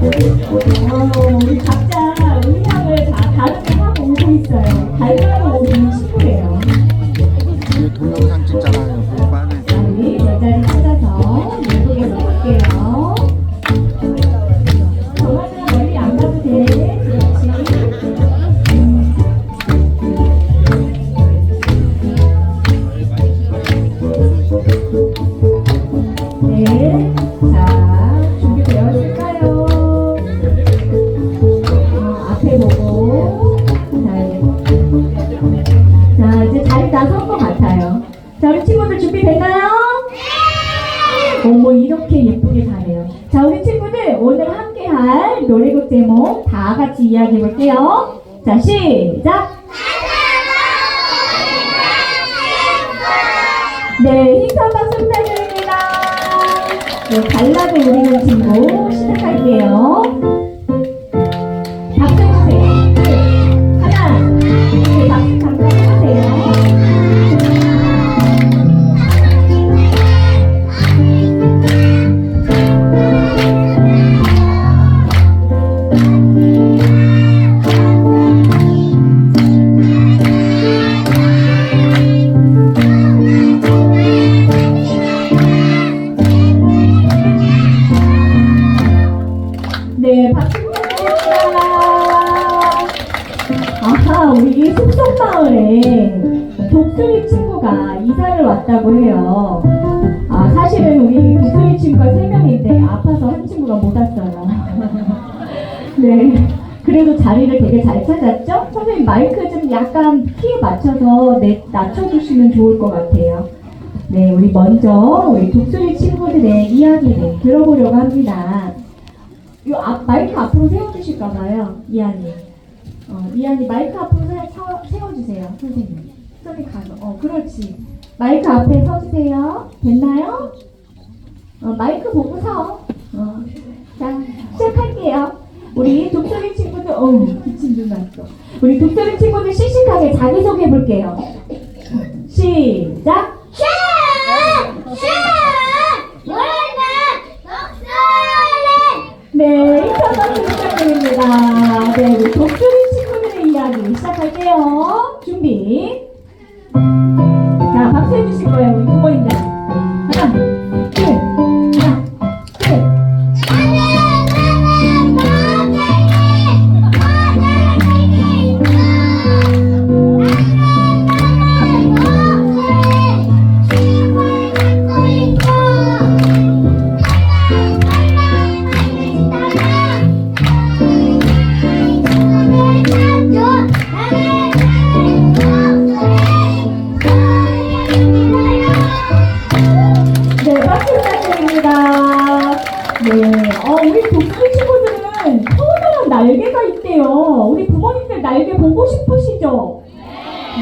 어, 우리 같이 이야기해 볼게요. 자, 시작! 네, 힘찬 박수 부탁드립니다. 네, 발라드 우리는 친구 시작할게요. 친구가 이사를 왔다고 해요. 아, 사실은 우리 독수리 친구가 세 명인데 아파서 한 친구가 못 왔어요. 네. 그래도 자리를 되게 잘 찾았죠? 선생님 마이크 좀 약간 키에 맞춰서 내, 낮춰주시면 좋을 것 같아요. 네, 우리 먼저 우리 독수리 친구들의 이야기를 들어보려고 합니다. 요 앞, 마이크 앞으로 세워주실까봐요, 이한이. 어, 이한이 마이크 앞으로 세, 서, 세워주세요, 선생님. 선생님 가서. 어, 그렇지. 마이크 앞에 서주세요. 됐나요? 어, 마이크 보고 서. 어. 자, 시작할게요. 우리 독서리 친구들, 어우, 기침 좀 났어. 우리 독서리 친구들 씩씩하게 자기소개 해 볼게요. 시작!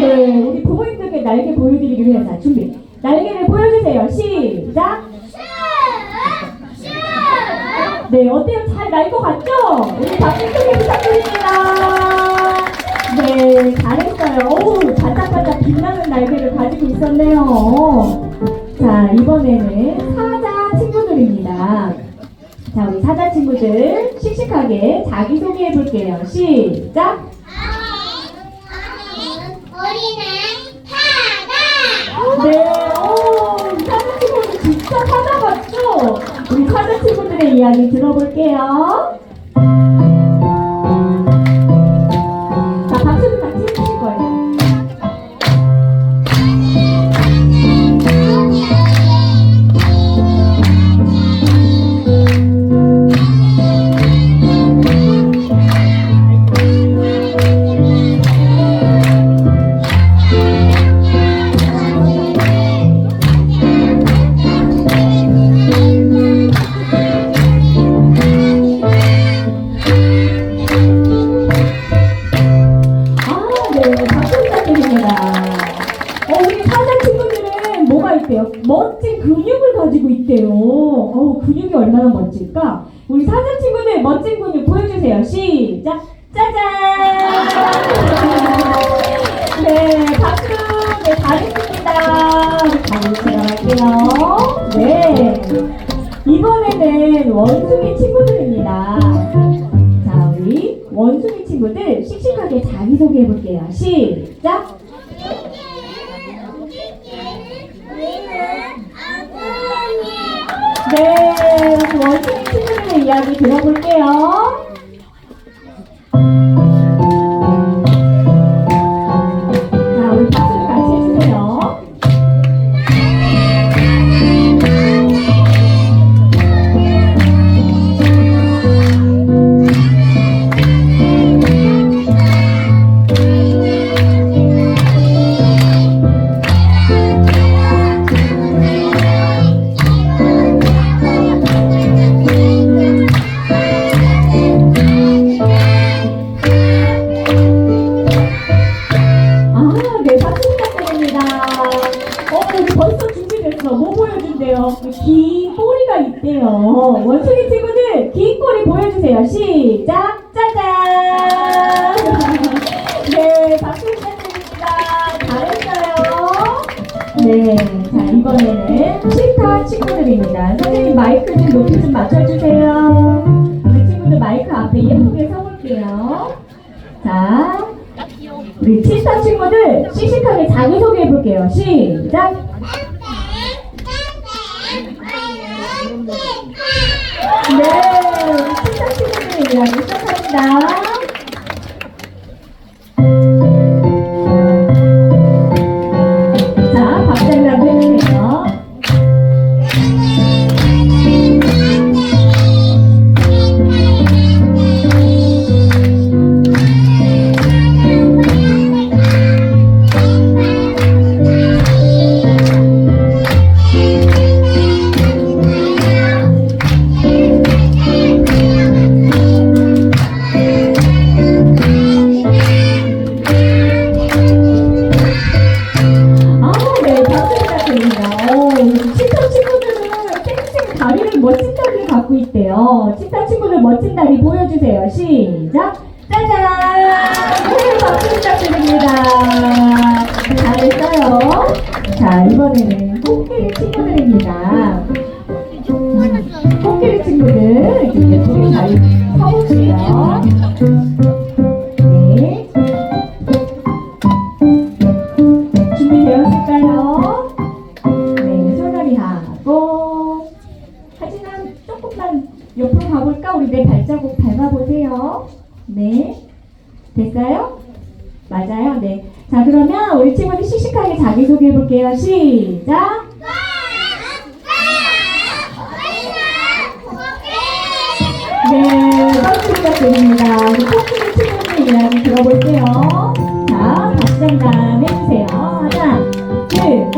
네, 우리 부모님들께 날개 보여드리기 위해서 자, 준비. 날개를 보여주세요. 시작. 네, 어때요? 잘 날 것 같죠? 우리 박수 크게 부탁드립니다. 네, 잘했어요. 어우, 반짝반짝 빛나는 날개를 가지고 있었네요. 자, 이번에는 사자 친구들입니다. 자, 우리 사자 친구들 씩씩하게 자기소개해 볼게요. 시작! 사자 친구들의 이야기 들어볼게요. 짜잔! 네, 박수! 네, 잘했습니다. 박수 들어갈게요. 네. 이번에는 원숭이 친구들입니다. 자, 우리 원숭이 친구들 씩씩하게 자기소개해 볼게요. 시! 친구들 씩씩하게 자기소개 해 볼게요. 시작! 네, 친구들의 이야기 시작합니다. 있대요. 치타 친구들 멋진 다리 보여주세요. 시작! 짜잔! 네, 박수 부탁드립니다. 잘했어요. 자, 이번에는 코끼리 친구들입니다. 음, 코끼리 친구들, 이렇게 예쁘게 다리 서볼게요. 발자국 밟아보세요. 네, 됐어요? 맞아요? 네. 자, 그러면 우리 친구들 씩씩하게 자기소개 해 볼게요. 시작! 네, 박수 부탁드립니다. 우리 코끼리 친구들 이야기 들어볼게요. 자, 박장담 해주세요. 하나, 둘,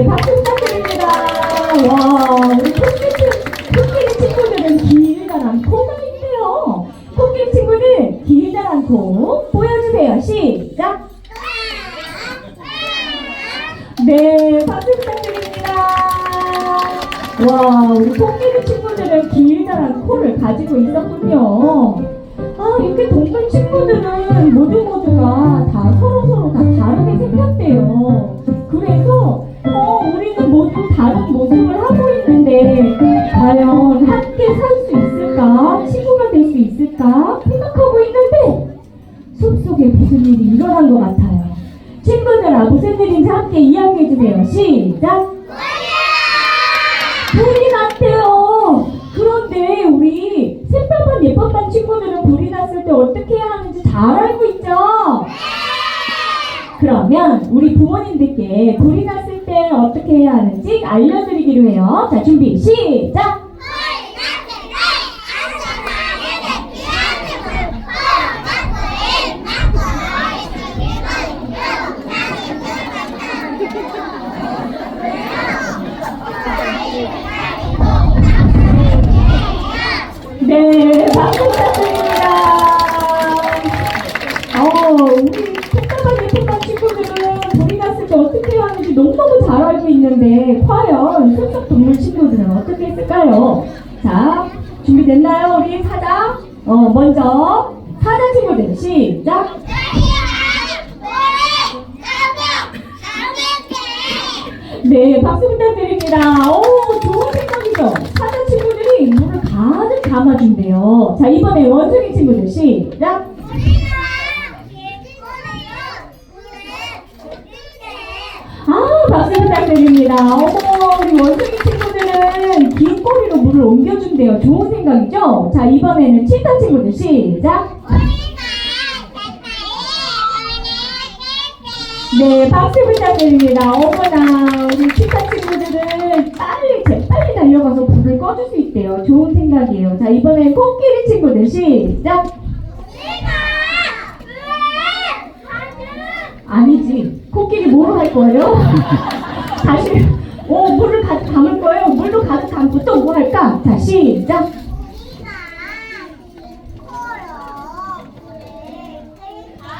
네, 박수 부탁드립니다. 와, 우리 코끼리, 친구들은 길다란 코가 있대요. 코끼리 친구들 길다란 코 보여주세요. 시작! 네, 박수 부탁드립니다. 와, 우리 코끼리 친구들은 길다란 코를 가지고 있었군요. 그러면 우리 부모님들께 불이 났을 때 어떻게 해야 하는지 알려드리기로 해요. 자, 준비, 시작! 있는데 과연 숲속 동물 친구들은 어떻게 했을까요? 자, 준비됐나요, 우리 사자? 어, 먼저 사자 친구들 시작. 네, 박수 부탁드립니다. 오, 좋은 생각이죠. 사자 친구들이 물을 가득 담아준대요. 자, 이번에 원숭이 친구들 시작. 박수 부탁드립니다. 어머, 우리 원숭이 친구들은 긴 꼬리로 물을 옮겨준대요. 좋은 생각이죠? 자, 이번에는 치타 친구들 시작. 네, 박수 부탁드립니다. 어머나, 우리 치타 친구들은 빨리, 재빨리 달려가서 불을 꺼줄 수 있대요. 좋은 생각이에요. 자, 이번엔 코끼리 친구들 시작. 아니지. 코끼리 뭐로 할 거예요? 다시, 오, 물을 가득 담을 거예요. 물도 가득 담고 또 뭐 할까? 자, 시작.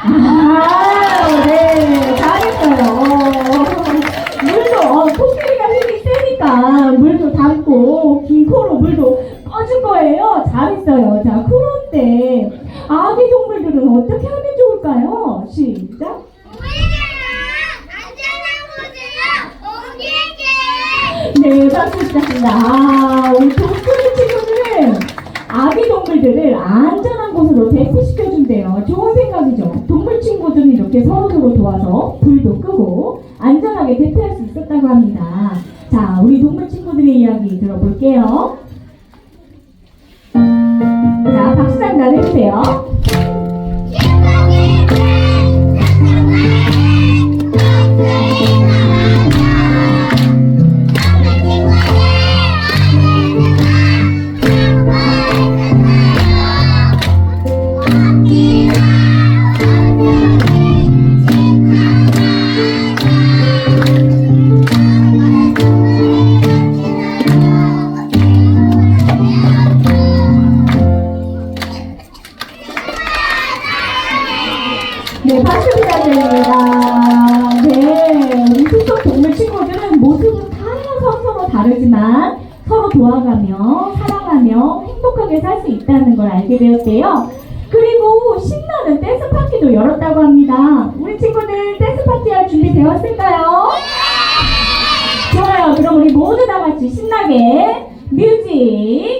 아, 네, 잘했어요. 어, 물도, 어, 코끼리가 힘이 세니까 물도 담고, 긴 코로 물도 꺼줄 거예요. 잘했어요. 자, 그런데, 아기 동물들은 어떻게 하면 좋을까요? 시작. 부탁드립니다. 아, 우리 독수리 친구들은 아기 동물들을 안전한 곳으로 대피시켜준대요. 좋은 생각이죠. 동물 친구들은 이렇게 서로서로 도와서 불도 끄고 안전하게 대피할 수 있었다고 합니다. 자, 우리 동물 친구들의 이야기 들어볼게요. 자, 박수 장단 해주세요. 도와가며 사랑하며 행복하게 살 수 있다는 걸 알게 되었대요. 그리고 신나는 댄스 파티도 열었다고 합니다. 우리 친구들 댄스 파티 할 준비 되었을까요? 좋아요. 그럼 우리 모두 다 같이 신나게 뮤직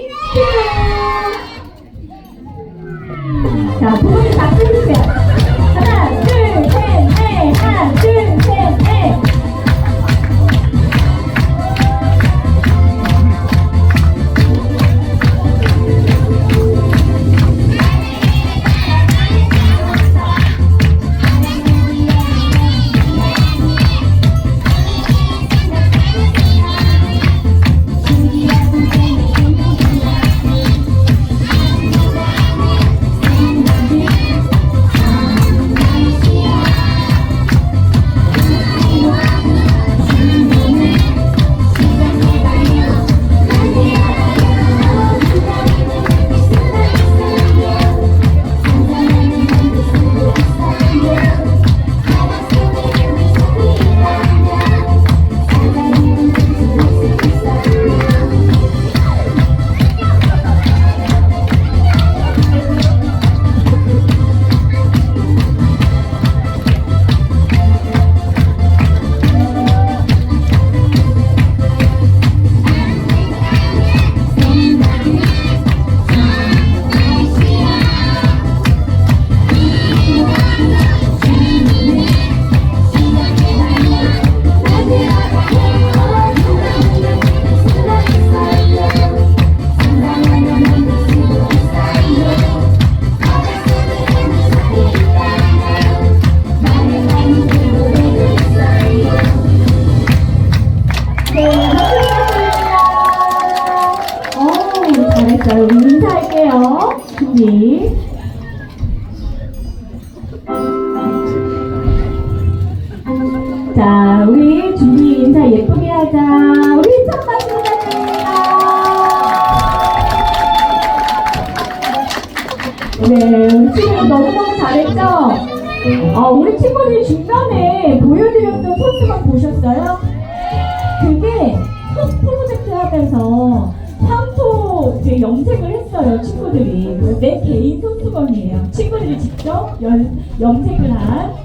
자, 우리 준비 인사 예쁘게 하자. 우리 첫 박수 부탁드립니다. 네, 우리 친구 너무너무 잘했죠? 어, 우리 친구들 중간에 보여드렸던 포스만 보셨어요? 손수건에서 황토 이제 염색을 했어요 친구들이 내 개인 손수건이에요 친구들이 직접 연, 염색을 한